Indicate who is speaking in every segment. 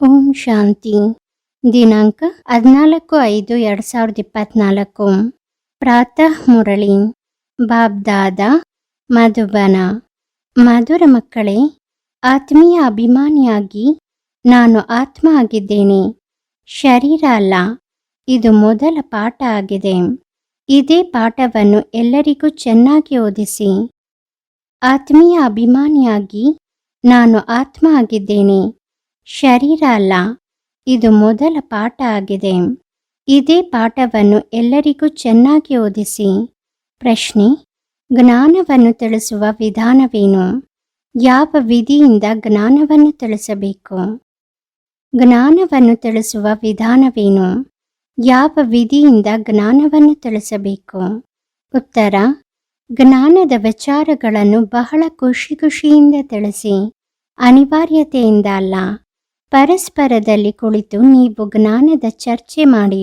Speaker 1: ಓಂ ಶಾಂತಿ. ದಿನಾಂಕ ಹದಿನಾಲ್ಕು ಐದು ಎರಡು ಸಾವಿರದ ಇಪ್ಪತ್ನಾಲ್ಕು. ಪ್ರಾತಃ ಮುರಳಿ. ಬಾಬ್ದಾದ ಮಧುಬನ. ಮಧುರ ಮಕ್ಕಳೇ, ಆತ್ಮೀಯ ಅಭಿಮಾನಿಯಾಗಿ ನಾನು ಆತ್ಮ ಆಗಿದ್ದೇನೆ. ಶರೀರ ಅಲ್ಲ, ಇದು ಮೊದಲ ಪಾಠ ಆಗಿದೆ. ಇದೇ ಪಾಠವನ್ನು ಎಲ್ಲರಿಗೂ ಚೆನ್ನಾಗಿ ಓದಿಸಿ. ಆತ್ಮೀಯ ಅಭಿಮಾನಿಯಾಗಿ ನಾನು ಆತ್ಮ ಆಗಿದ್ದೇನೆ. ಶರೀರ ಅಲ್ಲ. ಇದು ಮೊದಲ ಪಾಠ ಆಗಿದೆ. ಇದೇ ಪಾಠವನ್ನು ಎಲ್ಲರಿಗೂ ಚೆನ್ನಾಗಿ ಓದಿಸಿ. ಪ್ರಶ್ನೆ, ಜ್ಞಾನವನ್ನು ತಿಳಿಸುವ ವಿಧಾನವೇನು? ಯಾವ ವಿಧಿಯಿಂದ ಜ್ಞಾನವನ್ನು ತಿಳಿಸಬೇಕು? ಜ್ಞಾನವನ್ನು ತಿಳಿಸುವ ವಿಧಾನವೇನು? ಯಾವ ವಿಧಿಯಿಂದ ಜ್ಞಾನವನ್ನು ತಿಳಿಸಬೇಕು? ಉತ್ತರ, ಜ್ಞಾನದ ವಿಚಾರಗಳನ್ನು ಬಹಳ ಖುಷಿ ಖುಷಿಯಿಂದ ತಿಳಿಸಿ. ಅನಿವಾರ್ಯತೆಯಿಂದ ಅಲ್ಲ. ಪರಸ್ಪರದಲ್ಲಿ ಕುಳಿತು ನೀವು ಜ್ಞಾನದ ಚರ್ಚೆ ಮಾಡಿ,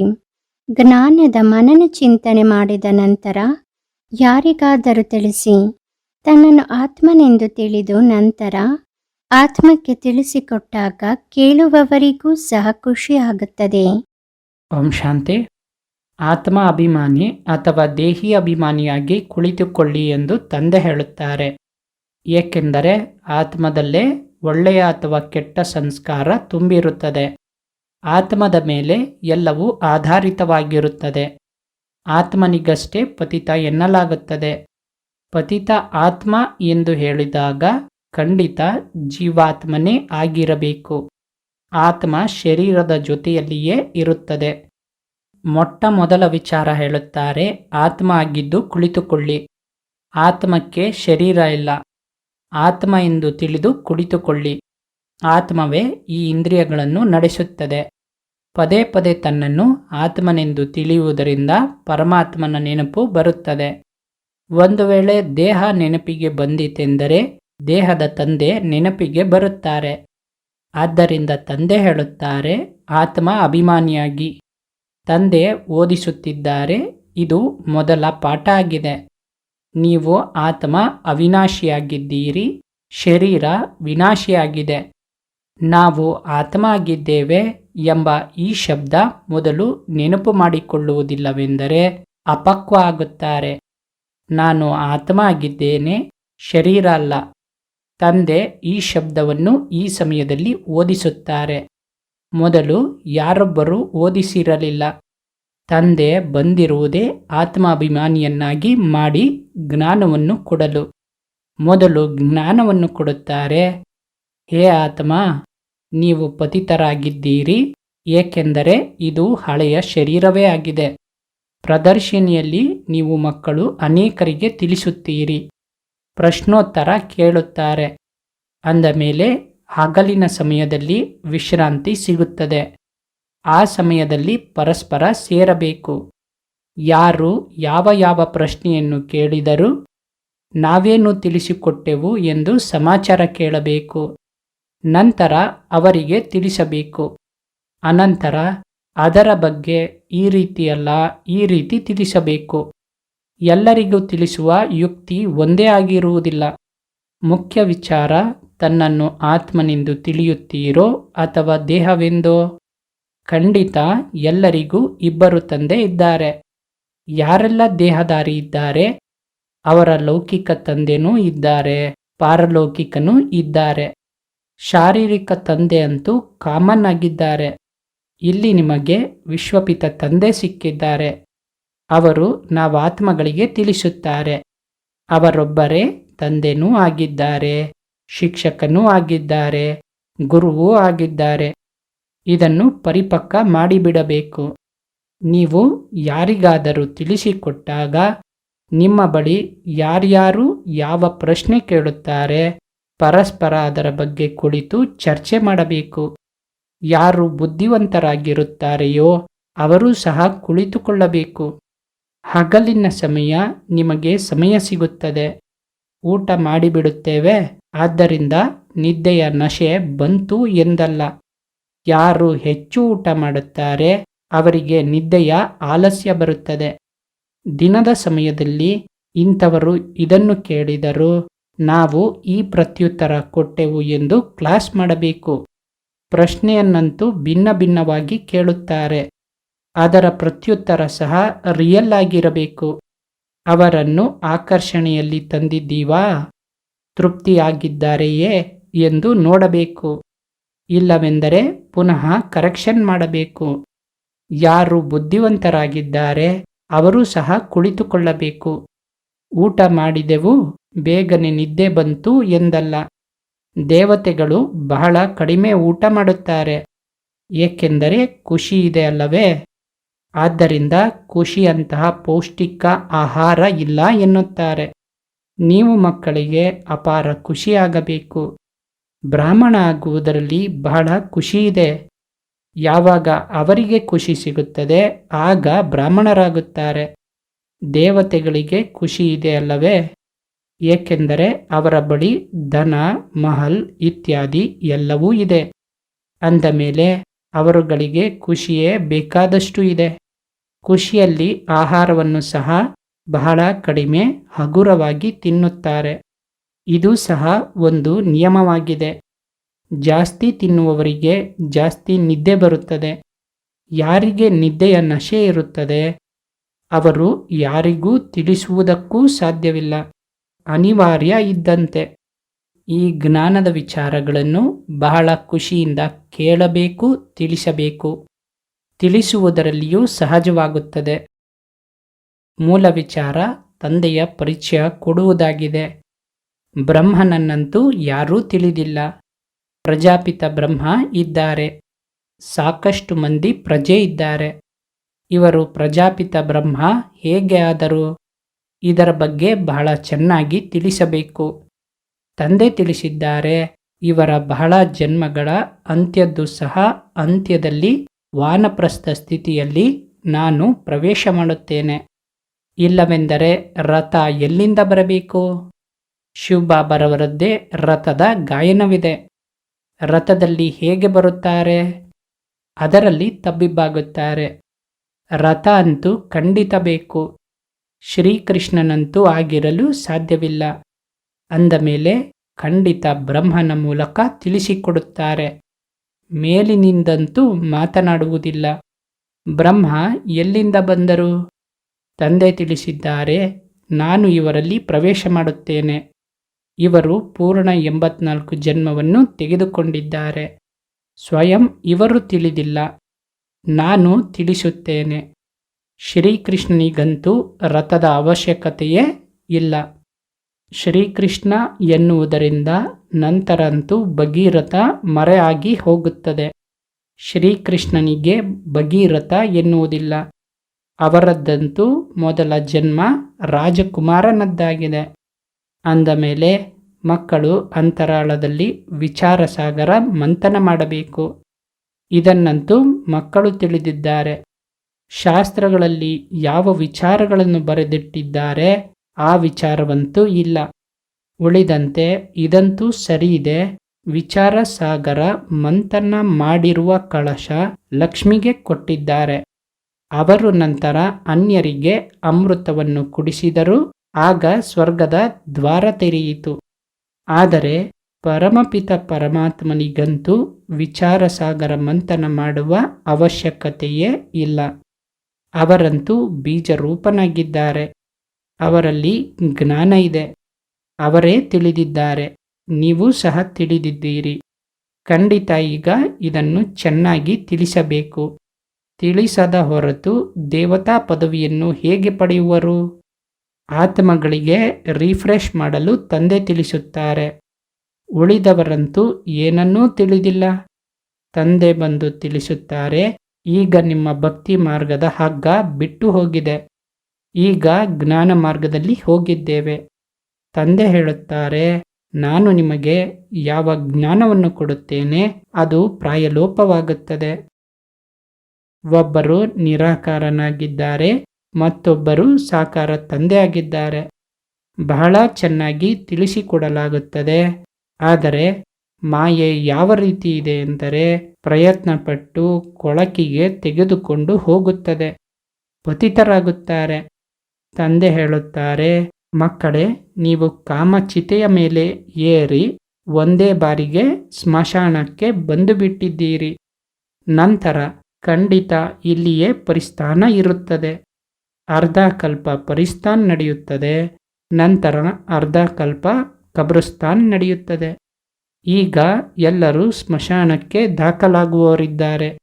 Speaker 1: ಜ್ಞಾನದ ಮನನ ಚಿಂತನೆ ಮಾಡಿದ ನಂತರ ಯಾರಿಗಾದರೂ ತಿಳಿಸಿ, ತನ್ನನ್ನು ಆತ್ಮನೆಂದು ತಿಳಿದು ನಂತರ ಆತ್ಮಕ್ಕೆ ತಿಳಿಸಿಕೊಟ್ಟಾಗ ಕೇಳುವವರಿಗೂ ಸಹ ಖುಷಿಯಾಗುತ್ತದೆ
Speaker 2: ಓಂ ಶಾಂತಿ. ಆತ್ಮ ಅಭಿಮಾನಿ ಅಥವಾ ದೇಹಿ ಅಭಿಮಾನಿಯಾಗಿ ಕುಳಿತುಕೊಳ್ಳಿ ಎಂದು ತಂದೆ ಹೇಳುತ್ತಾರೆ. ಏಕೆಂದರೆ ಆತ್ಮದಲ್ಲೇ ಒಳ್ಳೆಯ ಅಥವಾ ಕೆಟ್ಟ ಸಂಸ್ಕಾರ ತುಂಬಿರುತ್ತದೆ. ಆತ್ಮದ ಮೇಲೆ ಎಲ್ಲವೂ ಆಧಾರಿತವಾಗಿರುತ್ತದೆ. ಆತ್ಮನಿಗಷ್ಟೇ ಪತಿತ ಎನ್ನಲಾಗುತ್ತದೆ. ಪತಿತ ಆತ್ಮ ಎಂದು ಹೇಳಿದಾಗ ಖಂಡಿತ ಜೀವಾತ್ಮನೇ ಆಗಿರಬೇಕು. ಆತ್ಮ ಶರೀರದ ಜೊತೆಯಲ್ಲಿಯೇ ಇರುತ್ತದೆ. ಮೊಟ್ಟ ಮೊದಲ ವಿಚಾರ ಹೇಳುತ್ತಾರೆ, ಆತ್ಮ ಆಗಿದ್ದು ಕುಳಿತುಕೊಳ್ಳಿ. ಆತ್ಮಕ್ಕೆ ಶರೀರ ಇಲ್ಲ. ಆತ್ಮ ಎಂದು ತಿಳಿದು ಕುಳಿತುಕೊಳ್ಳಿ. ಆತ್ಮವೇ ಈ ಇಂದ್ರಿಯಗಳನ್ನು ನಡೆಸುತ್ತದೆ. ಪದೇ ಪದೇ ತನ್ನನ್ನು ಆತ್ಮನೆಂದು ತಿಳಿಯುವುದರಿಂದ ಪರಮಾತ್ಮನ ನೆನಪು ಬರುತ್ತದೆ. ಒಂದು ವೇಳೆ ದೇಹ ನೆನಪಿಗೆ ಬಂದಿತೆಂದರೆ ದೇಹದ ತಂದೆ ನೆನಪಿಗೆ ಬರುತ್ತಾರೆ. ಆದ್ದರಿಂದ ತಂದೆ ಹೇಳುತ್ತಾರೆ, ಆತ್ಮ ಅಭಿಮಾನಿಯಾಗಿ. ತಂದೆ ಓದಿಸುತ್ತಿದ್ದಾರೆ, ಇದು ಮೊದಲ ಪಾಠ ಆಗಿದೆ. ನೀವು ಆತ್ಮ ಅವಿನಾಶಿಯಾಗಿದ್ದೀರಿ, ಶರೀರ ವಿನಾಶಿಯಾಗಿದೆ. ನಾವು ಆತ್ಮ ಆಗಿದ್ದೇವೆ ಎಂಬ ಈ ಶಬ್ದ ಮೊದಲು ನೆನಪು ಮಾಡಿಕೊಳ್ಳುವುದಿಲ್ಲವೆಂದರೆ ಅಪಕ್ವ ಆಗುತ್ತಾರೆ. ನಾನು ಆತ್ಮ ಆಗಿದ್ದೇನೆ ಶರೀರ ಅಲ್ಲ. ತಂದೆ ಈ ಶಬ್ದವನ್ನು ಈ ಸಮಯದಲ್ಲಿ ಓದಿಸುತ್ತಾರೆ. ಮೊದಲು ಯಾರೊಬ್ಬರು ಓದಿಸಿರಲಿಲ್ಲ. ತಂದೆ ಬಂದಿರುವುದೇ ಆತ್ಮಾಭಿಮಾನಿಯನ್ನಾಗಿ ಮಾಡಿ ಜ್ಞಾನವನ್ನು ಕೊಡಲು. ಮೊದಲು ಜ್ಞಾನವನ್ನು ಕೊಡುತ್ತಾರೆ. ಹೇ ಆತ್ಮ, ನೀವು ಪತಿತರಾಗಿದ್ದೀರಿ, ಏಕೆಂದರೆ ಇದು ಹಳೆಯ ಶರೀರವೇ ಆಗಿದೆ. ಪ್ರದರ್ಶಿನಿಯಲ್ಲಿ ನೀವು ಮಕ್ಕಳು ಅನೇಕರಿಗೆ ತಿಳಿಸುತ್ತೀರಿ. ಪ್ರಶ್ನೋತ್ತರ ಕೇಳುತ್ತಾರೆ. ಅಂದ ಮೇಲೆ, ಹಗಲಿನ ಸಮಯದಲ್ಲಿ ವಿಶ್ರಾಂತಿ ಸಿಗುತ್ತದೆ. ಆ ಸಮಯದಲ್ಲಿ ಪರಸ್ಪರ ಸೇರಬೇಕು. ಯಾರು ಯಾವ ಯಾವ ಪ್ರಶ್ನೆಯನ್ನು ಕೇಳಿದರು ನಾವೇನು ತಿಳಿಸಿಕೊಟ್ಟೆವು ಎಂದು ಸಮಾಚಾರ ಕೇಳಬೇಕು. ನಂತರ ಅವರಿಗೆ ತಿಳಿಸಬೇಕು. ಅನಂತರ ಅದರ ಬಗ್ಗೆ ಈ ರೀತಿಯಲ್ಲ, ಈ ರೀತಿ ತಿಳಿಸಬೇಕು. ಎಲ್ಲರಿಗೂ ತಿಳಿಸುವ ಯುಕ್ತಿ ಒಂದೇ ಆಗಿರುವುದಿಲ್ಲ. ಮುಖ್ಯ ವಿಚಾರ ತನ್ನನ್ನು ಆತ್ಮನೆಂದು ತಿಳಿಯುತ್ತೀರೋ ಅಥವಾ ದೇಹವೆಂದೋ? ಖಂಡಿತ ಎಲ್ಲರಿಗೂ ಇಬ್ಬರು ತಂದೆ ಇದ್ದಾರೆ. ಯಾರೆಲ್ಲ ದೇಹದಾರಿ ಇದ್ದಾರೆ? ಅವರ ಲೌಕಿಕ ತಂದೆನೂ ಇದ್ದಾರೆ. ಪಾರಲೌಕಿಕನೂ ಇದ್ದಾರೆ. ಶಾರೀರಿಕ ತಂದೆ ಅಂತೂ ಕಾಮನ್ ಆಗಿದ್ದಾರೆ. ಇಲ್ಲಿ ನಿಮಗೆ ವಿಶ್ವಪಿತ ತಂದೆ ಸಿಕ್ಕಿದ್ದಾರೆ. ಅವರು ನಾವಾತ್ಮಗಳಿಗೆ ತಿಳಿಸುತ್ತಾರೆ. ಅವರೊಬ್ಬರೇ ತಂದೆನೂ ಆಗಿದ್ದಾರೆ. ಶಿಕ್ಷಕನೂ ಆಗಿದ್ದಾರೆ. ಗುರುವೂ ಆಗಿದ್ದಾರೆ. ಇದನ್ನು ಪರಿಪಕ್ವ ಮಾಡಿಬಿಡಬೇಕು. ನೀವು ಯಾರಿಗಾದರೂ ತಿಳಿಸಿಕೊಟ್ಟಾಗ ನಿಮ್ಮ ಬಳಿ ಯಾರ್ಯಾರು ಯಾವ ಪ್ರಶ್ನೆ ಕೇಳುತ್ತಾರೆ ಪರಸ್ಪರ ಅದರ ಬಗ್ಗೆ ಕುಳಿತು ಚರ್ಚೆ ಮಾಡಬೇಕು. ಯಾರು ಬುದ್ಧಿವಂತರಾಗಿರುತ್ತಾರೆಯೋ ಅವರೂ ಸಹ ಕುಳಿತುಕೊಳ್ಳಬೇಕು. ಹಗಲಿನ ಸಮಯ ನಿಮಗೆ ಸಮಯ ಸಿಗುತ್ತದೆ. ಊಟ ಮಾಡಿಬಿಡುತ್ತೇವೆ, ಆದ್ದರಿಂದ ನಿದ್ದೆಯ ನಶೆ ಬಂತು ಎಂದಲ್ಲ. ಯಾರು ಹೆಚ್ಚು ಊಟ ಮಾಡುತ್ತಾರೆ ಅವರಿಗೆ ನಿದ್ದೆಯ ಆಲಸ್ಯ ಬರುತ್ತದೆ. ದಿನದ ಸಮಯದಲ್ಲಿ ಇಂಥವರು ಇದನ್ನು ಕೇಳಿದರು, ನಾವು ಈ ಪ್ರತ್ಯುತ್ತರ ಕೊಟ್ಟೆವು ಎಂದು ಕ್ಲಾಸ್ ಮಾಡಬೇಕು. ಪ್ರಶ್ನೆಯನ್ನಂತೂ ಭಿನ್ನ ಭಿನ್ನವಾಗಿ ಕೇಳುತ್ತಾರೆ. ಅದರ ಪ್ರತ್ಯುತ್ತರ ಸಹ ರಿಯಲ್ ಆಗಿರಬೇಕು. ಅವರನ್ನು ಆಕರ್ಷಣೆಯಲ್ಲಿ ತಂದಿದ್ದೀವಾ? ತೃಪ್ತಿಯಾಗಿದ್ದಾರೆಯೇ ಎಂದು ನೋಡಬೇಕು. ಇಲ್ಲವೆಂದರೆ ಪುನಃ ಕರೆಕ್ಷನ್ ಮಾಡಬೇಕು. ಯಾರು ಬುದ್ಧಿವಂತರಾಗಿದ್ದಾರೆ, ಅವರು ಸಹ ಕುಳಿತುಕೊಳ್ಳಬೇಕು. ಊಟ ಮಾಡಿದೆವು, ಬೇಗನೆ ನಿದ್ದೆ ಬಂತು ಎಂದಲ್ಲ. ದೇವತೆಗಳು ಬಹಳ ಕಡಿಮೆ ಊಟ ಮಾಡುತ್ತಾರೆ. ಏಕೆಂದರೆ ಖುಷಿ ಇದೆ ಅಲ್ಲವೇ? ಆದ್ದರಿಂದ ಖುಷಿಯಂತಹ ಪೌಷ್ಟಿಕ ಆಹಾರ ಇಲ್ಲ ಎನ್ನುತ್ತಾರೆ. ನೀವು ಮಕ್ಕಳಿಗೆ ಅಪಾರ ಖುಷಿಯಾಗಬೇಕು. ಬ್ರಾಹ್ಮಣ ಆಗುವುದರಲ್ಲಿ ಬಹಳ ಖುಷಿ ಇದೆ. ಯಾವಾಗ ಅವರಿಗೆ ಖುಷಿ ಸಿಗುತ್ತದೆ, ಆಗ ಬ್ರಾಹ್ಮಣರಾಗುತ್ತಾರೆ. ದೇವತೆಗಳಿಗೆ ಖುಷಿ ಇದೆ ಅಲ್ಲವೇ? ಏಕೆಂದರೆ ಅವರ ಬಳಿ ದನ ಮಹಲ್ ಇತ್ಯಾದಿ ಎಲ್ಲವೂ ಇದೆ. ಅಂದ ಮೇಲೆ ಅವರುಗಳಿಗೆ ಖುಷಿಯೇ ಬೇಕಾದಷ್ಟು ಇದೆ. ಖುಷಿಯಲ್ಲಿ ಆಹಾರವನ್ನು ಸಹ ಬಹಳ ಕಡಿಮೆ ಹಗುರವಾಗಿ ತಿನ್ನುತ್ತಾರೆ. ಇದು ಸಹ ಒಂದು ನಿಯಮವಾಗಿದೆ. ಜಾಸ್ತಿ ತಿನ್ನುವವರಿಗೆ ಜಾಸ್ತಿ ನಿದ್ದೆ ಬರುತ್ತದೆ. ಯಾರಿಗೆ ನಿದ್ದೆಯ ನಶೆ ಇರುತ್ತದೆ, ಅವರು ಯಾರಿಗೂ ತಿಳಿಸುವುದಕ್ಕೂ ಸಾಧ್ಯವಿಲ್ಲ. ಅನಿವಾರ್ಯ ಇದ್ದಂತೆ. ಈ ಜ್ಞಾನದ ವಿಚಾರಗಳನ್ನು ಬಹಳ ಖುಷಿಯಿಂದ ಕೇಳಬೇಕು, ತಿಳಿಸಬೇಕು. ತಿಳಿಸುವುದರಲ್ಲಿಯೂ ಸಹಜವಾಗುತ್ತದೆ. ಮೂಲ ವಿಚಾರ, ತಂದೆಯ ಪರಿಚಯ ಕೊಡುವುದಾಗಿದೆ. ಬ್ರಹ್ಮನನ್ನಂತೂ ಯಾರೂ ತಿಳಿದಿಲ್ಲ. ಪ್ರಜಾಪಿತ ಬ್ರಹ್ಮ ಇದ್ದಾರೆ. ಸಾಕಷ್ಟು ಮಂದಿ ಪ್ರಜೆ ಇದ್ದಾರೆ. ಇವರು ಪ್ರಜಾಪಿತ ಬ್ರಹ್ಮ ಹೇಗೆ ಆದರು? ಇದರ ಬಗ್ಗೆ ಬಹಳ ಚೆನ್ನಾಗಿ ತಿಳಿಸಬೇಕು. ತಂದೆ ತಿಳಿಸಿದ್ದಾರೆ, ಇವರ ಬಹಳ ಜನ್ಮಗಳ ಅಂತ್ಯದ್ದು ಸಹ ಅಂತ್ಯದಲ್ಲಿ ವಾನಪ್ರಸ್ಥ ಸ್ಥಿತಿಯಲ್ಲಿ ನಾನು ಪ್ರವೇಶ ಮಾಡುತ್ತೇನೆ. ಇಲ್ಲವೆಂದರೆ ರಥ ಎಲ್ಲಿಂದ ಬರಬೇಕು? ಶಿವಬಾಬರವರದ್ದೇ ರಥದ ಗಾಯನವಿದೆ. ರಥದಲ್ಲಿ ಹೇಗೆ ಬರುತ್ತಾರೆ? ಅದರಲ್ಲಿ ತಬ್ಬಿಬ್ಬಾಗುತ್ತಾರೆ. ರಥ ಅಂತೂ ಖಂಡಿತ ಬೇಕು. ಶ್ರೀಕೃಷ್ಣನಂತೂ ಆಗಿರಲು ಸಾಧ್ಯವಿಲ್ಲ. ಅಂದ ಮೇಲೆ ಖಂಡಿತ ಬ್ರಹ್ಮನ ಮೂಲಕ ತಿಳಿಸಿಕೊಡುತ್ತಾರೆ. ಮೇಲಿನಿಂದಂತೂ ಮಾತನಾಡುವುದಿಲ್ಲ. ಬ್ರಹ್ಮ ಎಲ್ಲಿಂದ ಬಂದರು? ತಂದೆ ತಿಳಿಸಿದ್ದಾರೆ, ನಾನು ಇವರಲ್ಲಿ ಪ್ರವೇಶ ಮಾಡುತ್ತೇನೆ. ಇವರು ಪೂರ್ಣ ಎಂಬತ್ನಾಲ್ಕು ಜನ್ಮವನ್ನು ತೆಗೆದುಕೊಂಡಿದ್ದಾರೆ. ಸ್ವಯಂ ಇವರು ತಿಳಿದಿಲ್ಲ. ನಾನು ತಿಳಿಸುತ್ತೇನೆ. ಶ್ರೀಕೃಷ್ಣನಿಗಂತೂ ರಥದ ಅವಶ್ಯಕತೆಯೇ ಇಲ್ಲ. ಶ್ರೀಕೃಷ್ಣ ಎನ್ನುವುದರಿಂದ ನಂತರಂತೂ ಭಗೀರಥ ಮರೆಯಾಗಿ ಹೋಗುತ್ತದೆ. ಶ್ರೀಕೃಷ್ಣನಿಗೆ ಭಗೀರಥ ಎನ್ನುವುದಿಲ್ಲ. ಅವರದ್ದಂತೂ ಮೊದಲ ಜನ್ಮ ರಾಜಕುಮಾರನದ್ದಾಗಿದೆ. ಅಂದ ಮೇಲೆ ಮಕ್ಕಳು ಅಂತರಾಳದಲ್ಲಿ ವಿಚಾರಸಾಗರ ಮಂಥನ ಮಾಡಬೇಕು. ಇದನ್ನಂತೂ ಮಕ್ಕಳು ತಿಳಿದಿದ್ದಾರೆ. ಶಾಸ್ತ್ರಗಳಲ್ಲಿ ಯಾವ ವಿಚಾರಗಳನ್ನು ಬರೆದಿಟ್ಟಿದ್ದಾರೆ ಆ ವಿಚಾರವಂತೂ ಇಲ್ಲ. ಉಳಿದಂತೆ ಇದಂತೂ ಸರಿಯಿದೆ. ವಿಚಾರ ಸಾಗರ ಮಂಥನ ಮಾಡಿರುವ ಕಳಶ ಲಕ್ಷ್ಮಿಗೆ ಕೊಟ್ಟಿದ್ದಾರೆ. ಅವರು ನಂತರ ಅನ್ಯರಿಗೆ ಅಮೃತವನ್ನು ಕುಡಿಸಿದರು ಆಗ ಸ್ವರ್ಗದ ದ್ವಾರ ತೆರೆಯಿತು. ಆದರೆ ಪರಮಪಿತ ಪರಮಾತ್ಮನಿಗಂತೂ ವಿಚಾರಸಾಗರ ಮಂಥನ ಮಾಡುವ ಅವಶ್ಯಕತೆಯೇ ಇಲ್ಲ. ಅವರಂತೂ ಬೀಜರೂಪನಾಗಿದ್ದಾರೆ. ಅವರಲ್ಲಿ ಜ್ಞಾನ ಇದೆ. ಅವರೇ ತಿಳಿದಿದ್ದಾರೆ. ನೀವು ಸಹ ತಿಳಿದಿದ್ದೀರಿ. ಖಂಡಿತ ಈಗ ಇದನ್ನು ಚೆನ್ನಾಗಿ ತಿಳಿಸಬೇಕು. ತಿಳಿಸದ ಹೊರತು ದೇವತಾ ಪದವಿಯನ್ನು ಹೇಗೆ ಪಡೆಯುವರು? ಆತ್ಮಗಳಿಗೆ ರಿಫ್ರೆಶ್ ಮಾಡಲು ತಂದೆ ತಿಳಿಸುತ್ತಾರೆ. ಉಳಿದವರಂತೂ ಏನನ್ನೂ ತಿಳಿದಿಲ್ಲ. ತಂದೆ ಬಂದು ತಿಳಿಸುತ್ತಾರೆ, ಈಗ ನಿಮ್ಮ ಭಕ್ತಿ ಮಾರ್ಗದ ಹಗ್ಗ ಬಿಟ್ಟು ಹೋಗಿದೆ. ಈಗ ಜ್ಞಾನ ಮಾರ್ಗದಲ್ಲಿ ಹೋಗಿದ್ದೇವೆ. ತಂದೆ ಹೇಳುತ್ತಾರೆ, ನಾನು ನಿಮಗೆ ಯಾವ ಜ್ಞಾನವನ್ನು ಕೊಡುತ್ತೇನೆ, ಅದು ಪ್ರಾಯಲೋಪವಾಗುತ್ತದೆ. ಒಬ್ಬರು ನಿರಾಕಾರನಾಗಿದ್ದಾರೆ ಮತ್ತೊಬ್ಬರು ಸಾಕಾರ ತಂದೆಯಾಗಿದ್ದಾರೆ. ಬಹಳ ಚೆನ್ನಾಗಿ ತಿಳಿಸಿಕೊಡಲಾಗುತ್ತದೆ. ಆದರೆ ಮಾಯೆ ಯಾವ ರೀತಿ ಇದೆ ಎಂದರೆ ಪ್ರಯತ್ನಪಟ್ಟು ಕೊಳಕಿಗೆ ತೆಗೆದುಕೊಂಡು ಹೋಗುತ್ತದೆ. ಪತಿತರಾಗುತ್ತಾರೆ. ತಂದೆ ಹೇಳುತ್ತಾರೆ, ಮಕ್ಕಳೇ, ನೀವು ಕಾಮಚಿತೆಯ ಮೇಲೆ ಏರಿ ಒಂದೇ ಬಾರಿಗೆ ಸ್ಮಶಾನಕ್ಕೆ ಬಂದು ಬಿಟ್ಟಿದ್ದೀರಿ ನಂತರ ಖಂಡಿತ ಇಲ್ಲಿಯೇ ಪರಿಸ್ಥಾನ ಇರುತ್ತದೆ. ಅರ್ಧ ಕಲ್ಪ ಪರಿಸ್ಥಾನ್ ನಡೆಯುತ್ತದೆ, ನಂತರ ಅರ್ಧ ಕಲ್ಪ ಕಬ್ರಸ್ತಾನ್ ನಡೆಯುತ್ತದೆ. ಈಗ ಎಲ್ಲರೂ ಸ್ಮಶಾನಕ್ಕೆ ದಾಖಲಾಗುವವರಿದ್ದಾರೆ.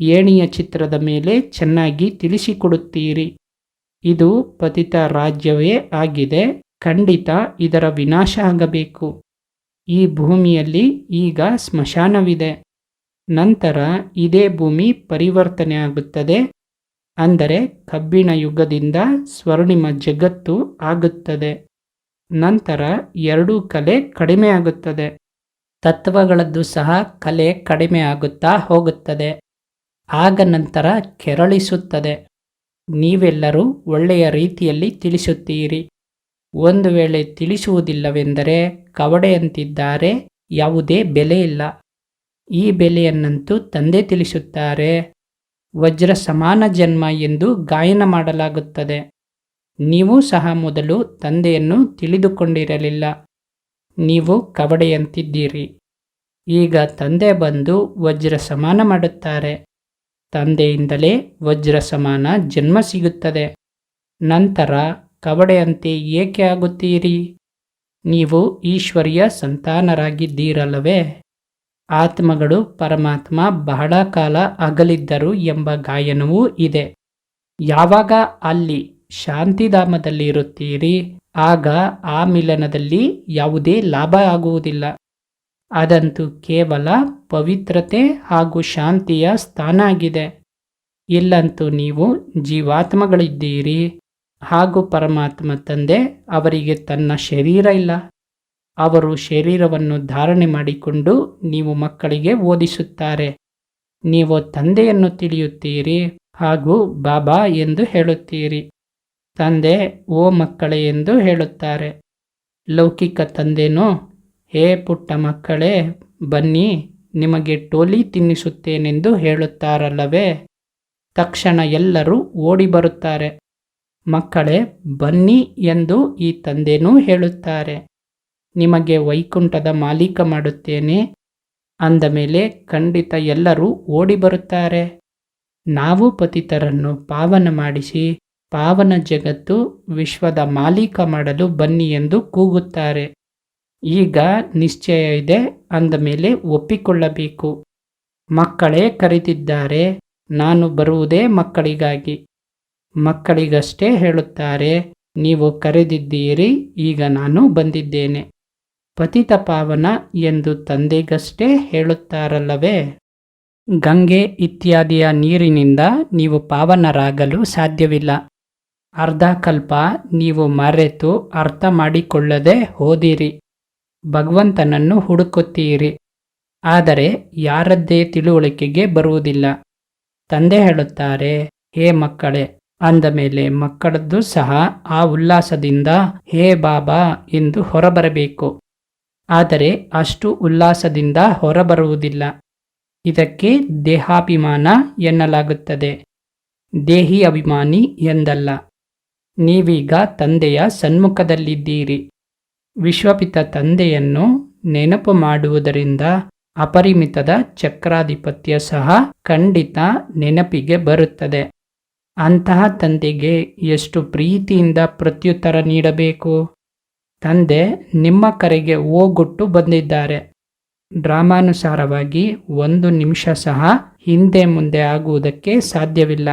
Speaker 2: ಏಣಿಯ ಚಿತ್ರದ ಮೇಲೆ ಚೆನ್ನಾಗಿ ತಿಳಿಸಿಕೊಡುತ್ತೀರಿ. ಇದು ಪತಿತ ರಾಜ್ಯವೇ ಆಗಿದೆ, ಖಂಡಿತ ಇದರ ವಿನಾಶ ಆಗಬೇಕು. ಈ ಭೂಮಿಯಲ್ಲಿ ಈಗ ಸ್ಮಶಾನವಿದೆ. ನಂತರ ಇದೇ ಭೂಮಿ ಪರಿವರ್ತನೆ ಆಗುತ್ತದೆ. ಅಂದರೆ ಕಬ್ಬಿಣ ಯುಗದಿಂದ ಸ್ವರ್ಣಿಮ ಜಗತ್ತು ಆಗುತ್ತದೆ. ನಂತರ ಎರಡೂ ಕಲೆ ಕಡಿಮೆ ಆಗುತ್ತದೆ. ತತ್ವಗಳದ್ದು ಸಹ ಕಲೆ ಕಡಿಮೆ ಆಗುತ್ತಾ ಹೋಗುತ್ತದೆ. ಆಗ ನಂತರ ಕೆರಳಿಸುತ್ತದೆ. ನೀವೆಲ್ಲರೂ ಒಳ್ಳೆಯ ರೀತಿಯಲ್ಲಿ ತಿಳಿಸುತ್ತೀರಿ. ಒಂದು ವೇಳೆ ತಿಳಿಸುವುದಿಲ್ಲವೆಂದರೆ ಕವಡೆಯಂತಿದ್ದಾರೆ, ಯಾವುದೇ ಬೆಲೆ ಇಲ್ಲ. ಈ ಬೆಲೆಯನ್ನಂತೂ ತಂದೆ ತಿಳಿಸುತ್ತಾರೆ. ವಜ್ರ ಸಮಾನ ಜನ್ಮ ಎಂದು ಗಾಯನ ಮಾಡಲಾಗುತ್ತದೆ. ನೀವು ಸಹ ಮೊದಲು ತಂದೆಯನ್ನು ತಿಳಿದುಕೊಂಡಿರಲಿಲ್ಲ. ನೀವು ಕವಡೆಯಂತಿದ್ದೀರಿ. ಈಗ ತಂದೆ ಬಂದು ವಜ್ರ ಸಮಾನ ಮಾಡುತ್ತಾರೆ. ತಂದೆಯಿಂದಲೇ ವಜ್ರ ಸಮಾನ ಜನ್ಮ ಸಿಗುತ್ತದೆ. ನಂತರ ಕವಡೆಯಂತೆ ಏಕೆ ಆಗುತ್ತೀರಿ? ನೀವು ಈಶ್ವರಿಯ ಸಂತಾನರಾಗಿದ್ದೀರಲ್ಲವೇ? ಆತ್ಮಗಳು ಪರಮಾತ್ಮ ಬಹಳ ಕಾಲ ಅಗಲಿದ್ದರು ಎಂಬ ಗಾಯನವೂ ಇದೆ. ಯಾವಾಗ ಅಲ್ಲಿ ಶಾಂತಿಧಾಮದಲ್ಲಿ ಇರುತ್ತೀರಿ, ಆಗ ಆ ಮಿಲನದಲ್ಲಿ ಯಾವುದೇ ಲಾಭ ಆಗುವುದಿಲ್ಲ. ಅದಂತೂ ಕೇವಲ ಪವಿತ್ರತೆ ಹಾಗೂ ಶಾಂತಿಯ ಸ್ಥಾನ ಆಗಿದೆ. ಇಲ್ಲಂತೂ ನೀವು ಜೀವಾತ್ಮಗಳಿದ್ದೀರಿ, ಹಾಗೂ ಪರಮಾತ್ಮ ತಂದೆ ಅವರಿಗೆ ತನ್ನ ಶರೀರ ಇಲ್ಲ. ಅವರು ಶರೀರವನ್ನು ಧಾರಣೆ ಮಾಡಿಕೊಂಡು ನೀವು ಮಕ್ಕಳಿಗೆ ಓದಿಸುತ್ತಾರೆ. ನೀವು ತಂದೆಯನ್ನು ತಿಳಿಯುತ್ತೀರಿ ಹಾಗೂ ಬಾಬಾ ಎಂದು ಹೇಳುತ್ತೀರಿ. ತಂದೆ, ಓ ಮಕ್ಕಳೇ ಎಂದು ಹೇಳುತ್ತಾರೆ. ಲೌಕಿಕ ತಂದೆನೋ, ಹೇ ಪುಟ್ಟ ಮಕ್ಕಳೇ, ಬನ್ನಿ, ನಿಮಗೆ ಟೋಲಿ ತಿನ್ನಿಸುತ್ತೇನೆಂದು ಹೇಳುತ್ತಾರಲ್ಲವೇ? ತಕ್ಷಣ ಎಲ್ಲರೂ ಓಡಿ ಬರುತ್ತಾರೆ ಮಕ್ಕಳೇ, ಬನ್ನಿ ಎಂದು ಈ ತಂದೆನೂ ಹೇಳುತ್ತಾರೆ. ನಿಮಗೆ ವೈಕುಂಠದ ಮಾಲೀಕ ಮಾಡುತ್ತೇನೆ. ಅಂದ ಮೇಲೆ ಖಂಡಿತ ಎಲ್ಲರೂ ಓಡಿ ಬರುತ್ತಾರೆ ನಾವು ಪತಿತರನ್ನು ಪಾವನ ಮಾಡಿಸಿ, ಪಾವನ ಜಗತ್ತು ವಿಶ್ವದ ಮಾಲೀಕ ಮಾಡಲು ಬನ್ನಿ ಎಂದು ಕೂಗುತ್ತಾರೆ. ಈಗ ನಿಶ್ಚಯ ಇದೆ ಅಂದ ಮೇಲೆ ಒಪ್ಪಿಕೊಳ್ಳಬೇಕು. ಮಕ್ಕಳೇ ಕರೆದಿದ್ದಾರೆ, ನಾನು ಬರುವುದೇ ಮಕ್ಕಳಿಗಾಗಿ. ಮಕ್ಕಳಿಗಷ್ಟೇ ಹೇಳುತ್ತಾರೆ, ನೀವು ಕರೆದಿದ್ದೀರಿ, ಈಗ ನಾನು ಬಂದಿದ್ದೇನೆ. ಪತಿತ ಪಾವನ ಎಂದು ತಂದೆಗಷ್ಟೇ ಹೇಳುತ್ತಾರಲ್ಲವೇ? ಗಂಗೆ ಇತ್ಯಾದಿಯ ನೀರಿನಿಂದ ನೀವು ಪಾವನರಾಗಲು ಸಾಧ್ಯವಿಲ್ಲ. ಅರ್ಧಕಲ್ಪ ನೀವು ಮರೆತು ಅರ್ಥ ಮಾಡಿಕೊಳ್ಳದೆ ಹೋದಿರಿ. ಭಗವಂತನನ್ನು ಹುಡುಕುತ್ತೀರಿ. ಆದರೆ ಯಾರದ್ದೇ ತಿಳುವಳಿಕೆಗೆ ಬರುವುದಿಲ್ಲ. ತಂದೆ ಹೇಳುತ್ತಾರೆ, ಹೇ ಮಕ್ಕಳೇ, ಅಂದ ಮೇಲೆ ಮಕ್ಕಳದ್ದು ಸಹ ಆ ಉಲ್ಲಾಸದಿಂದ, ಹೇ ಬಾಬಾ ಎಂದು ಹೊರಬರಬೇಕು. ಆದರೆ ಅಷ್ಟು ಉಲ್ಲಾಸದಿಂದ ಹೊರಬರುವುದಿಲ್ಲ. ಇದಕ್ಕೆ ದೇಹಾಭಿಮಾನ ಎನ್ನಲಾಗುತ್ತದೆ. ದೇಹಿ ಅಭಿಮಾನಿ ಎಂದಲ್ಲ. ನೀವೀಗ ತಂದೆಯ ಸನ್ಮುಖದಲ್ಲಿದ್ದೀರಿ. ವಿಶ್ವಪಿತ ತಂದೆಯನ್ನು ನೆನಪು ಮಾಡುವುದರಿಂದ ಅಪರಿಮಿತದ ಚಕ್ರಾಧಿಪತ್ಯ ಸಹ ಖಂಡಿತ ನೆನಪಿಗೆ ಬರುತ್ತದೆ. ಅಂತಹ ತಂದೆಗೆ ಎಷ್ಟು ಪ್ರೀತಿಯಿಂದ ಪ್ರತ್ಯುತ್ತರ ನೀಡಬೇಕು? ತಂದೆ ನಿಮ್ಮ ಕರೆಗೆ ಓಗೊಟ್ಟು ಬಂದಿದ್ದಾರೆ. ಡ್ರಾಮಾನುಸಾರವಾಗಿ ಒಂದು ನಿಮಿಷ ಸಹ ಹಿಂದೆ ಮುಂದೆ ಆಗುವುದಕ್ಕೆ ಸಾಧ್ಯವಿಲ್ಲ.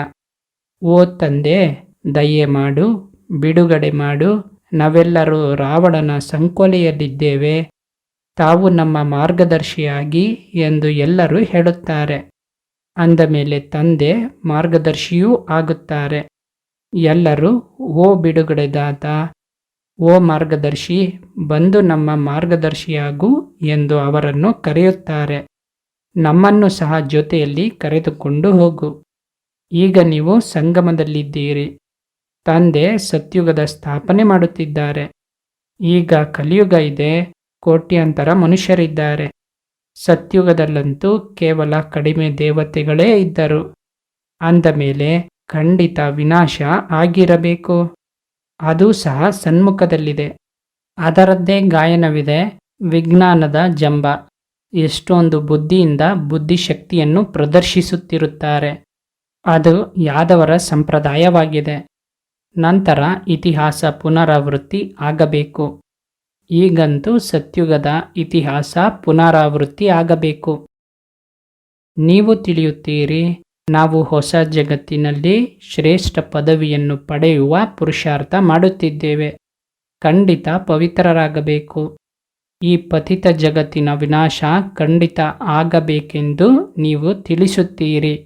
Speaker 2: ಓ ತಂದೆ, ದಯೆ ಮಾಡು, ಬಿಡುಗಡೆ ಮಾಡು, ನಾವೆಲ್ಲರೂ ರಾವಣನ ಸಂಕೋಲೆಯಲ್ಲಿದ್ದೇವೆ. ತಾವು ನಮ್ಮ ಮಾರ್ಗದರ್ಶಿಯಾಗಿ ಎಂದು ಎಲ್ಲರೂ ಹೇಳುತ್ತಾರೆ. ಅಂದ ಮೇಲೆ ತಂದೆ ಮಾರ್ಗದರ್ಶಿಯೂ ಆಗುತ್ತಾರೆ. ಎಲ್ಲರೂ, ಓ ಬಿಡುಗಡೆದಾತ ಓ ಮಾರ್ಗದರ್ಶಿ, ಬಂದು ನಮ್ಮ ಮಾರ್ಗದರ್ಶಿಯಾಗು ಎಂದು ಅವರನ್ನು ಕರೆಯುತ್ತಾರೆ. ನಮ್ಮನ್ನು ಸಹ ಜೊತೆಯಲ್ಲಿ ಕರೆದುಕೊಂಡು ಹೋಗು. ಈಗ ನೀವು ಸಂಗಮದಲ್ಲಿದ್ದೀರಿ. ತಂದೆ ಸತ್ಯುಗದ ಸ್ಥಾಪನೆ ಮಾಡುತ್ತಿದ್ದಾರೆ. ಈಗ ಕಲಿಯುಗ ಇದೆ. ಕೋಟ್ಯಾಂತರ ಮನುಷ್ಯರಿದ್ದಾರೆ. ಸತ್ಯುಗದಲ್ಲಂತೂ ಕೇವಲ ಕಡಿಮೆ ದೇವತೆಗಳೇ ಇದ್ದರು. ಅಂದ ಮೇಲೆ ಖಂಡಿತ ವಿನಾಶ ಆಗಿರಬೇಕು. ಅದು ಸಹ ಸನ್ಮುಖದಲ್ಲಿದೆ. ಅದರದ್ದೇ ಗಾಯನವಿದೆ, ವಿಜ್ಞಾನದ ಜಂಬ. ಎಷ್ಟೊಂದು ಬುದ್ಧಿಯಿಂದ ಬುದ್ಧಿಶಕ್ತಿಯನ್ನು ಪ್ರದರ್ಶಿಸುತ್ತಿರುತ್ತಾರೆ. ಅದು ಯಾದವರ ಸಂಪ್ರದಾಯವಾಗಿದೆ. ನಂತರ ಇತಿಹಾಸ ಪುನರಾವೃತ್ತಿ ಆಗಬೇಕು. ಈಗಂತೂ ಸತ್ಯುಗದ ಇತಿಹಾಸ ಪುನರಾವೃತ್ತಿ ಆಗಬೇಕು. ನೀವು ತಿಳಿಯುತ್ತೀರಿ ನಾವು ಹೊಸ ಜಗತ್ತಿನಲ್ಲಿ ಶ್ರೇಷ್ಠ ಪದವಿಯನ್ನು ಪಡೆಯುವ ಪುರುಷಾರ್ಥ ಮಾಡುತ್ತಿದ್ದೇವೆ. ಖಂಡಿತ ಪವಿತ್ರರಾಗಬೇಕು. ಈ ಪತಿತ ಜಗತ್ತಿನ ವಿನಾಶ ಖಂಡಿತ ಆಗಬೇಕೆಂದು ನೀವು ತಿಳಿಸುತ್ತೀರಿ.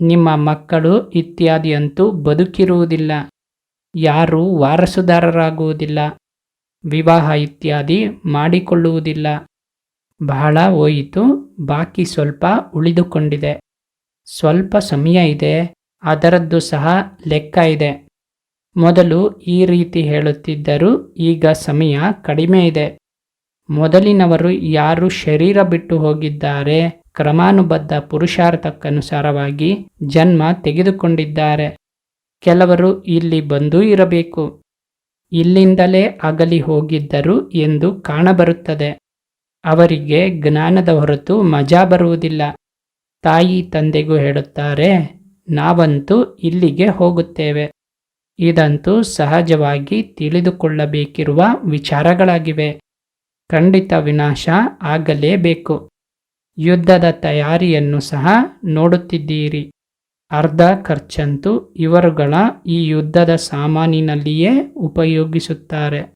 Speaker 2: ನಿಮ್ಮ ಮಕ್ಕಳು ಇತ್ಯಾದಿಯಂತೂ ಬದುಕಿರುವುದಿಲ್ಲ. ಯಾರೂ ವಾರಸುದಾರರಾಗುವುದಿಲ್ಲ. ವಿವಾಹ ಇತ್ಯಾದಿ ಮಾಡಿಕೊಳ್ಳುವುದಿಲ್ಲ. ಬಹಳ ಹೋಯಿತು, ಬಾಕಿ ಸ್ವಲ್ಪ ಉಳಿದುಕೊಂಡಿದೆ. ಸ್ವಲ್ಪ ಸಮಯ ಇದೆ, ಅದರದ್ದು ಸಹ ಲೆಕ್ಕ ಇದೆ. ಮೊದಲು ಈ ರೀತಿ ಹೇಳುತ್ತಿದ್ದರು ಈಗ ಸಮಯ ಕಡಿಮೆ ಇದೆ. ಮೊದಲಿನವರು ಯಾರು ಶರೀರ ಬಿಟ್ಟು ಹೋಗಿದ್ದಾರೆ, ಕ್ರಮಾನುಬದ್ಧ ಪುರುಷಾರ್ಥಕ್ಕನುಸಾರವಾಗಿ ಜನ್ಮ ತೆಗೆದುಕೊಂಡಿದ್ದಾರೆ. ಕೆಲವರು ಇಲ್ಲಿ ಬಂದೂ ಇರಬೇಕು. ಇಲ್ಲಿಂದಲೇ ಅಗಲಿ ಹೋಗಿದ್ದರು ಎಂದು ಕಾಣಬರುತ್ತದೆ. ಅವರಿಗೆ ಜ್ಞಾನದ ಹೊರತು ಮಜಾ ಬರುವುದಿಲ್ಲ. ತಾಯಿ ತಂದೆಗೂ ಹೇಳುತ್ತಾರೆ, ನಾವಂತೂ ಇಲ್ಲಿಗೆ ಹೋಗುತ್ತೇವೆ. ಇದಂತೂ ಸಹಜವಾಗಿ ತಿಳಿದುಕೊಳ್ಳಬೇಕಿರುವ ವಿಚಾರಗಳಾಗಿವೆ. ಖಂಡಿತ ವಿನಾಶ ಆಗಲೇಬೇಕು. ಯುದ್ಧದ ತಯಾರಿಯನ್ನು ಸಹ ನೋಡುತ್ತಿದ್ದೀರಿ. ಅರ್ಧ ಖರ್ಚಂತೂ ಇವರುಗಳ ಈ ಯುದ್ಧದ ಸಾಮಾನಿನಲ್ಲಿಯೇ ಉಪಯೋಗಿಸುತ್ತಾರೆ.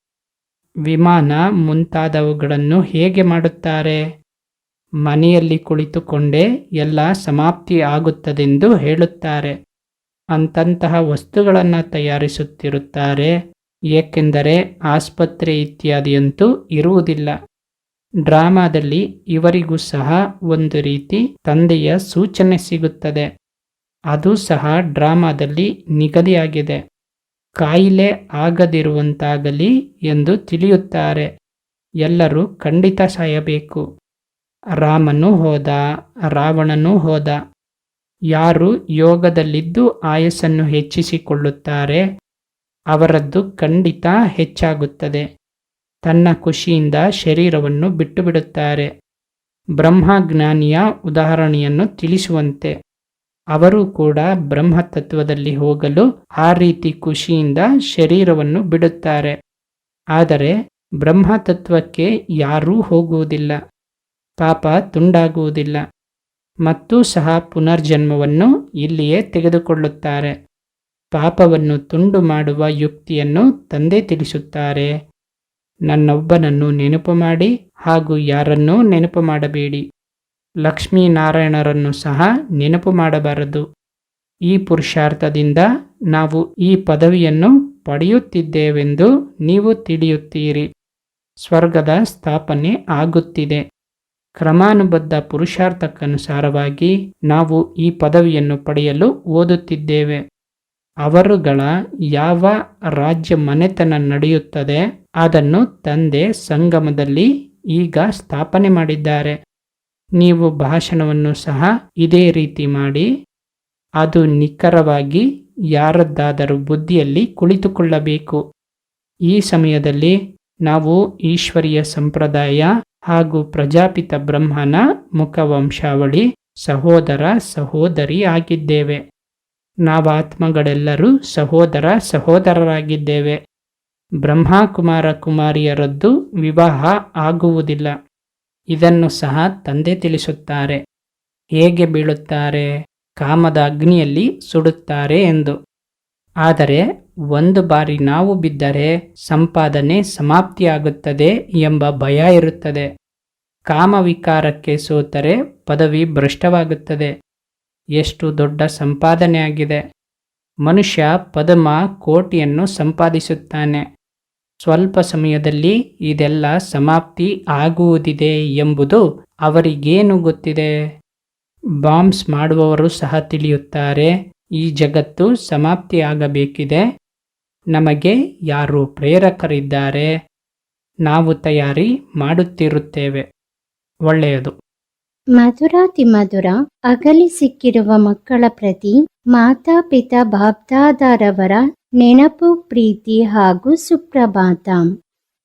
Speaker 2: ವಿಮಾನ ಮುಂತಾದವುಗಳನ್ನು ಹೇಗೆ ಮಾಡುತ್ತಾರೆ? ಮನೆಯಲ್ಲಿ ಕುಳಿತುಕೊಂಡೇ ಎಲ್ಲ ಸಮಾಪ್ತಿ ಆಗುತ್ತದೆಂದು ಹೇಳುತ್ತಾರೆ. ಅಂತಂತಹ ವಸ್ತುಗಳನ್ನು ತಯಾರಿಸುತ್ತಿರುತ್ತಾರೆ. ಏಕೆಂದರೆ ಆಸ್ಪತ್ರೆ ಇತ್ಯಾದಿಯಂತೂ ಇರುವುದಿಲ್ಲ. ಡ್ರಾಮಾದಲ್ಲಿ ಇವರಿಗೂ ಸಹ ಒಂದು ರೀತಿ ತಂದೆಯ ಸೂಚನೆ ಸಿಗುತ್ತದೆ. ಅದು ಸಹ ಡ್ರಾಮಾದಲ್ಲಿ ನಿಗದಿಯಾಗಿದೆ. ಕಾಯಿಲೆ ಆಗದಿರುವಂತಾಗಲಿ ಎಂದು ತಿಳಿಯುತ್ತಾರೆ. ಎಲ್ಲರೂ ಖಂಡಿತ ಸಾಯಬೇಕು. ರಾಮನು ಹೋದ, ರಾವಣನೂ ಹೋದ. ಯಾರು ಯೋಗದಲ್ಲಿದ್ದು ಆಯಸ್ಸನ್ನು ಹೆಚ್ಚಿಸಿಕೊಳ್ಳುತ್ತಾರೆ, ಅವರದ್ದು ಖಂಡಿತ ಹೆಚ್ಚಾಗುತ್ತದೆ. ತನ್ನ ಖುಷಿಯಿಂದ ಶರೀರವನ್ನು ಬಿಟ್ಟುಬಿಡುತ್ತಾರೆ. ಬ್ರಹ್ಮಜ್ಞಾನಿಯ ಉದಾಹರಣೆಯನ್ನು ತಿಳಿಸುವಂತೆ. ಅವರು ಕೂಡ ಬ್ರಹ್ಮತತ್ವದಲ್ಲಿ ಹೋಗಲು ಆ ರೀತಿ ಖುಷಿಯಿಂದ ಶರೀರವನ್ನು ಬಿಡುತ್ತಾರೆ. ಆದರೆ ಬ್ರಹ್ಮತತ್ವಕ್ಕೆ ಯಾರೂ ಹೋಗುವುದಿಲ್ಲ. ಪಾಪ ತುಂಡಾಗುವುದಿಲ್ಲ. ಮತ್ತು ಸಹ ಪುನರ್ಜನ್ಮವನ್ನು ಇಲ್ಲಿಯೇ ತೆಗೆದುಕೊಳ್ಳುತ್ತಾರೆ. ಪಾಪವನ್ನು ತುಂಡು ಮಾಡುವ ಯುಕ್ತಿಯನ್ನು ತಂದೆ ತಿಳಿಸುತ್ತಾರೆ. ನನ್ನೊಬ್ಬನನ್ನು ನೆನಪು ಮಾಡಿ ಹಾಗೂ ಯಾರನ್ನೂ ನೆನಪು ಮಾಡಬೇಡಿ. ಲಕ್ಷ್ಮೀನಾರಾಯಣರನ್ನು ಸಹ ನೆನಪು ಮಾಡಬಾರದು. ಈ ಪುರುಷಾರ್ಥದಿಂದ ನಾವು ಈ ಪದವಿಯನ್ನು ಪಡೆಯುತ್ತಿದ್ದೇವೆಂದು ನೀವು ತಿಳಿಯುತ್ತೀರಿ. ಸ್ವರ್ಗದ ಸ್ಥಾಪನೆ ಆಗುತ್ತಿದೆ. ಕ್ರಮಾನುಬದ್ಧ ಪುರುಷಾರ್ಥಕ್ಕನುಸಾರವಾಗಿ ನಾವು ಈ ಪದವಿಯನ್ನು ಪಡೆಯಲು ಓದುತ್ತಿದ್ದೇವೆ. ಅವರುಗಳ ಯಾವ ರಾಜ್ಯ ಮನೆತನ ನಡೆಯುತ್ತದೆ, ಅದನ್ನು ತಂದೆ ಸಂಗಮದಲ್ಲಿ ಈಗ ಸ್ಥಾಪನೆ ಮಾಡಿದ್ದಾರೆ. ನೀವು ಭಾಷಣವನ್ನು ಸಹ ಇದೇ ರೀತಿ ಮಾಡಿ, ಅದು ನಿಖರವಾಗಿ ಯಾರದ್ದಾದರೂ ಬುದ್ಧಿಯಲ್ಲಿ ಕುಳಿತುಕೊಳ್ಳಬೇಕು. ಈ ಸಮಯದಲ್ಲಿ ನಾವು ಈಶ್ವರಿಯ ಸಂಪ್ರದಾಯ ಹಾಗೂ ಪ್ರಜಾಪಿತ ಬ್ರಹ್ಮನ ಮುಖವಂಶಾವಳಿ ಸಹೋದರ ಸಹೋದರಿ ಆಗಿದ್ದೇವೆ. ನಾವಾತ್ಮಗಳೆಲ್ಲರೂ ಸಹೋದರ ಸಹೋದರರಾಗಿದ್ದೇವೆ. ಬ್ರಹ್ಮಕುಮಾರ ಕುಮಾರಿಯರದ್ದು ವಿವಾಹ ಆಗುವುದಿಲ್ಲ. ಇದನ್ನು ಸಹ ತಂದೆ ತಿಳಿಸುತ್ತಾರೆ. ಹೇಗೆ ಬೀಳುತ್ತಾರೆ? ಕಾಮದ ಅಗ್ನಿಯಲ್ಲಿ ಸುಡುತ್ತಾರೆ ಎಂದು. ಆದರೆ ಒಂದು ಬಾರಿ ನಾವು ಬಿದ್ದರೆ ಸಂಪಾದನೆ ಸಮಾಪ್ತಿಯಾಗುತ್ತದೆ ಎಂಬ ಭಯ ಇರುತ್ತದೆ. ಕಾಮವಿಕಾರಕ್ಕೆ ಸೋತರೆ ಪದವಿ ಭ್ರಷ್ಟವಾಗುತ್ತದೆ. ಎಷ್ಟು ದೊಡ್ಡ ಸಂಪಾದನೆ ಆಗಿದೆ ಮನುಷ್ಯ ಪದಮ ಕೋಟಿಯನ್ನು ಸಂಪಾದಿಸುತ್ತಾನೆ. ಸ್ವಲ್ಪ ಸಮಯದಲ್ಲಿ ಇದೆಲ್ಲ ಸಮಾಪ್ತಿ ಆಗುವುದಿದೆ ಎಂಬುದು ಅವರಿಗೇನು ಗೊತ್ತಿದೆ. ಬಾಂಬ್ಸ್ ಮಾಡುವವರು ಸಹ ತಿಳಿಯುತ್ತಾರೆ. ಈ ಜಗತ್ತು ಸಮಾಪ್ತಿಯಾಗಬೇಕಿದೆ. ನಮಗೆ ಯಾರು ಪ್ರೇರಕರಿದ್ದಾರೆ? ನಾವು ತಯಾರಿ ಮಾಡುತ್ತಿರುತ್ತೇವೆ. ಒಳ್ಳೆಯದು.
Speaker 1: ಮಧುರಾತಿ ಮಧುರ, ಅಗಲಿ ಸಿಕ್ಕಿರುವ ಮಕ್ಕಳ ಪ್ರತಿ ಮಾತಾಪಿತಾ ಬಾಬ್ದಾದಾರವರ ನೆನಪು, ಪ್ರೀತಿ ಹಾಗೂ ಸುಪ್ರಭಾತ.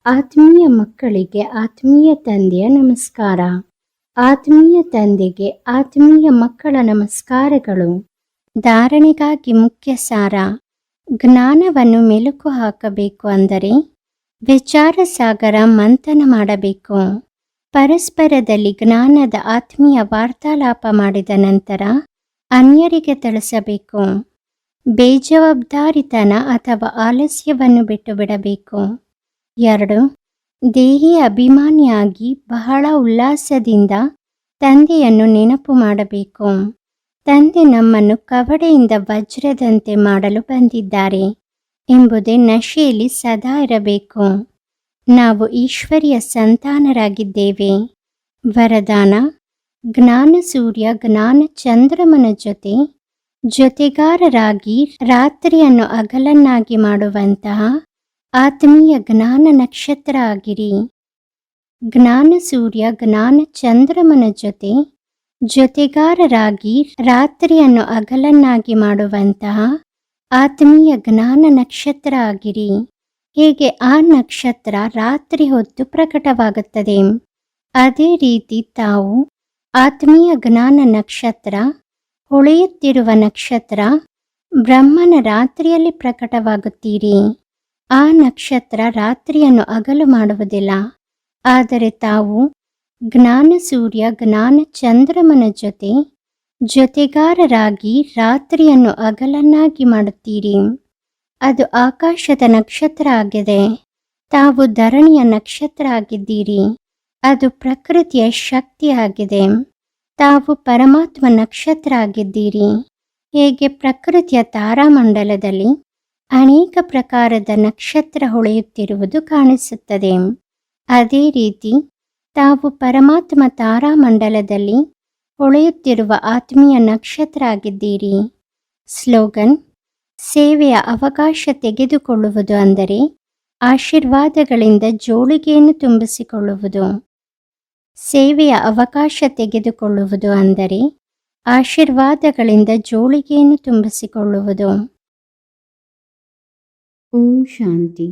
Speaker 1: ಆತ್ಮೀಯ ಮಕ್ಕಳಿಗೆ ಆತ್ಮೀಯ ತಂದೆಯ ನಮಸ್ಕಾರ. ಆತ್ಮೀಯ ತಂದೆಗೆ ಆತ್ಮೀಯ ಮಕ್ಕಳ ನಮಸ್ಕಾರಗಳು. ಧಾರಣೆಗಾಗಿ ಮುಖ್ಯ ಸಾರ ಜ್ಞಾನವನ್ನು ಮೆಲುಕು ಹಾಕಬೇಕು ಅಂದರೆ ವಿಚಾರ ಸಾಗರ ಮಂಥನ ಮಾಡಬೇಕು. ಪರಸ್ಪರದಲ್ಲಿ ಜ್ಞಾನದ ಆತ್ಮೀಯ ವಾರ್ತಾಲಾಪ ಮಾಡಿದ ನಂತರ ಅನ್ಯರಿಗೆ ತಿಳಿಸಬೇಕು. ಬೇಜವಾಬ್ದಾರಿತನ ಅಥವಾ ಆಲಸ್ಯವನ್ನು ಬಿಟ್ಟು ಬಿಡಬೇಕು ಎರಡು, ದೇಹಿ ಅಭಿಮಾನಿಯಾಗಿ ಬಹಳ ಉಲ್ಲಾಸದಿಂದ ತಂದೆಯನ್ನು ನೆನಪು ಮಾಡಬೇಕು. ತಂದೆ ನಮ್ಮನ್ನು ಕವಡೆಯಿಂದ ವಜ್ರದಂತೆ ಮಾಡಲು ಬಂದಿದ್ದಾರೆ ಎಂಬುದೇ ನಶೆಯಲ್ಲಿ ಸದಾ ಇರಬೇಕು. ನಾವು ಈಶ್ವರಿಯ ಸಂತಾನರಾಗಿದ್ದೇವೆ. ವರದಾನ, ಜ್ಞಾನ ಸೂರ್ಯ, ಜ್ಞಾನ ಚಂದ್ರಮನ ಜೊತೆ ಜೊತೆಗಾರರಾಗಿ ರಾತ್ರಿಯನ್ನು ಅಗಲನ್ನಾಗಿ ಮಾಡುವಂತಹ ಆತ್ಮೀಯ ಜ್ಞಾನ ನಕ್ಷತ್ರ ಆಗಿರಿ. ಜ್ಞಾನ ಸೂರ್ಯ, ಜ್ಞಾನ ಚಂದ್ರಮನ ಜೊತೆ ಜೊತೆಗಾರರಾಗಿ ರಾತ್ರಿಯನ್ನು ಅಗಲನ್ನಾಗಿ ಮಾಡುವಂತಹ ಆತ್ಮೀಯ ಜ್ಞಾನ ನಕ್ಷತ್ರ ಆಗಿರಿ ಹೇಗೆ ಆ ನಕ್ಷತ್ರ ರಾತ್ರಿ ಹೊತ್ತು ಪ್ರಕಟವಾಗುತ್ತದೆ. ಅದೇ ರೀತಿ ತಾವು ಆತ್ಮೀಯ ಜ್ಞಾನ ನಕ್ಷತ್ರ, ಹೊಳೆಯುತ್ತಿರುವ ನಕ್ಷತ್ರ, ಬ್ರಹ್ಮನ ರಾತ್ರಿಯಲ್ಲಿ ಪ್ರಕಟವಾಗುತ್ತೀರಿ. ಆ ನಕ್ಷತ್ರ ರಾತ್ರಿಯನ್ನು ಅಗಲು ಮಾಡುವುದಿಲ್ಲ. ಆದರೆ ತಾವು ಜ್ಞಾನ ಸೂರ್ಯ, ಜ್ಞಾನ ಚಂದ್ರಮನ ಜೊತೆ ಜೊತೆಗಾರರಾಗಿ ರಾತ್ರಿಯನ್ನು ಅಗಲನ್ನಾಗಿ ಮಾಡುತ್ತೀರಿ. ಅದು ಆಕಾಶದ ನಕ್ಷತ್ರ ಆಗಿದೆ. ತಾವು ಧರಣಿಯ ನಕ್ಷತ್ರ ಆಗಿದ್ದೀರಿ. ಅದು ಪ್ರಕೃತಿಯ ಶಕ್ತಿ ಆಗಿದೆ. ತಾವು ಪರಮಾತ್ಮ ನಕ್ಷತ್ರ ಆಗಿದ್ದೀರಿ. ಹೇಗೆ ಪ್ರಕೃತಿಯ ತಾರಾಮಂಡಲದಲ್ಲಿ ಅನೇಕ ಪ್ರಕಾರದ ನಕ್ಷತ್ರ ಹೊಳೆಯುತ್ತಿರುವುದು ಕಾಣಿಸುತ್ತದೆ. ಅದೇ ರೀತಿ ತಾವು ಪರಮಾತ್ಮ ತಾರಾಮಂಡಲದಲ್ಲಿ ಹೊಳೆಯುತ್ತಿರುವ ಆತ್ಮೀಯ ನಕ್ಷತ್ರ ಆಗಿದ್ದೀರಿ ಸ್ಲೋಗನ್, ಸೇವೆಯ ಅವಕಾಶ ತೆಗೆದುಕೊಳ್ಳುವುದು ಅಂದರೆ ಆಶೀರ್ವಾದಗಳಿಂದ ಜೋಳಿಗೆಯನ್ನು ತುಂಬಿಸಿಕೊಳ್ಳುವುದು. ಸೇವೆಯ ಅವಕಾಶ ತೆಗೆದುಕೊಳ್ಳುವುದು ಅಂದರೆ ಆಶೀರ್ವಾದಗಳಿಂದ ಜೋಳಿಗೆಯನ್ನು ತುಂಬಿಸಿಕೊಳ್ಳುವುದು. ಓಂ ಶಾಂತಿ.